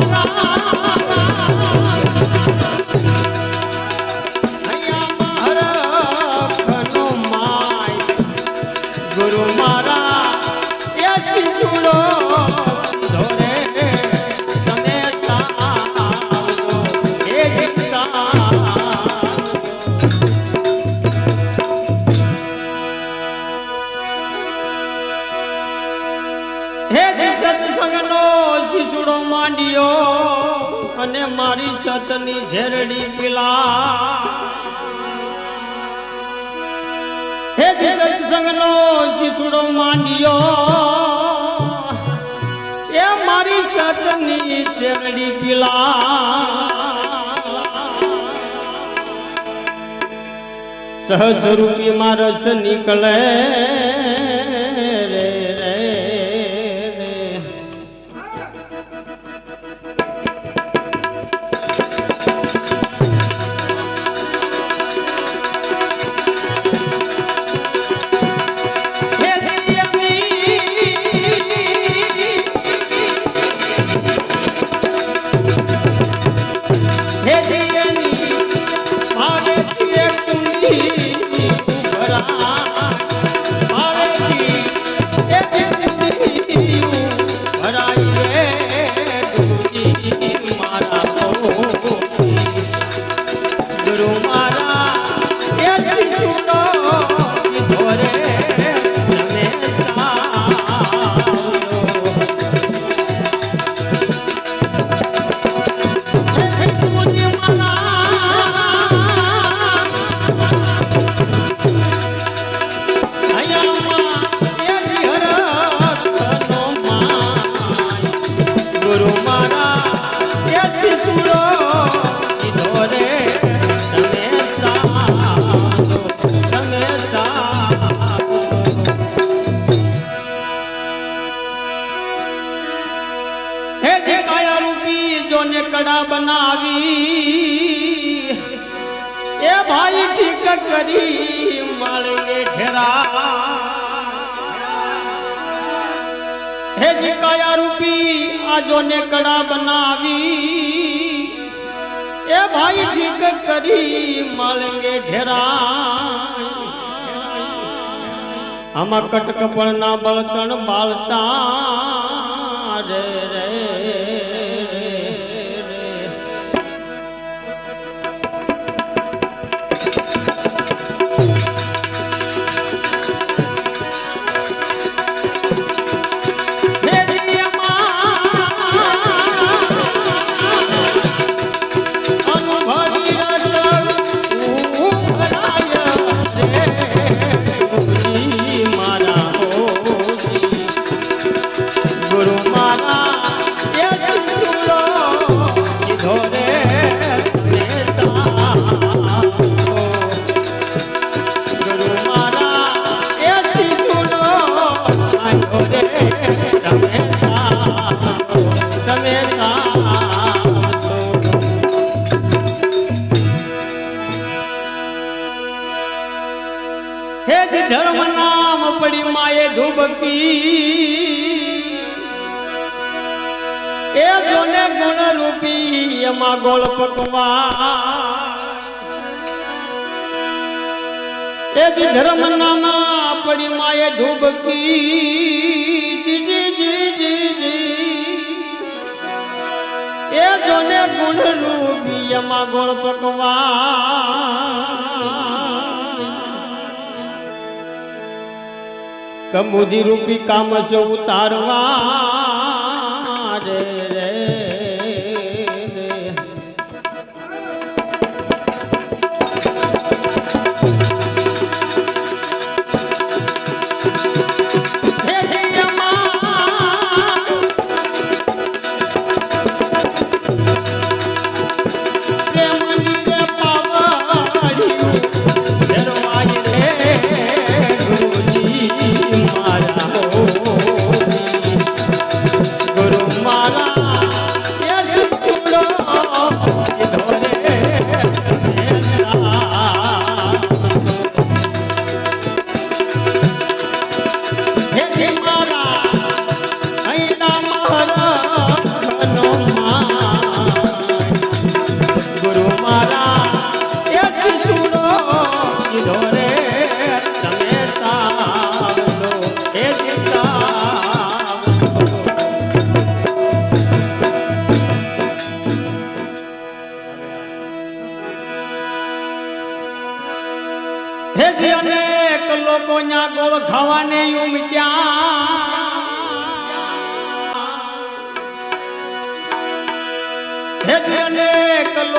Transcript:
Allah હેઠી સત્સંગનો ચીથડો માંડ્યો. એ મારી સતની ચેરડી કિલા સહજ રૂપી માં રસ નીકળે. કાયા રૂપી આજોને કડા બનાવી. એ ભાઈ ઠીક કરી માલેંગે ઢેરા આમાં કટકપણ ના બળતણ બાળતા. રે એ જોને ગુણ રૂપી એમાં ગોળ પકવા એ ધર્મ નાના પડી માએ ઝુબકી એ જોને ગુણ રૂપી એમાં ગોળ પકવા કમુદી રૂપી કામ છો ઉતારવા.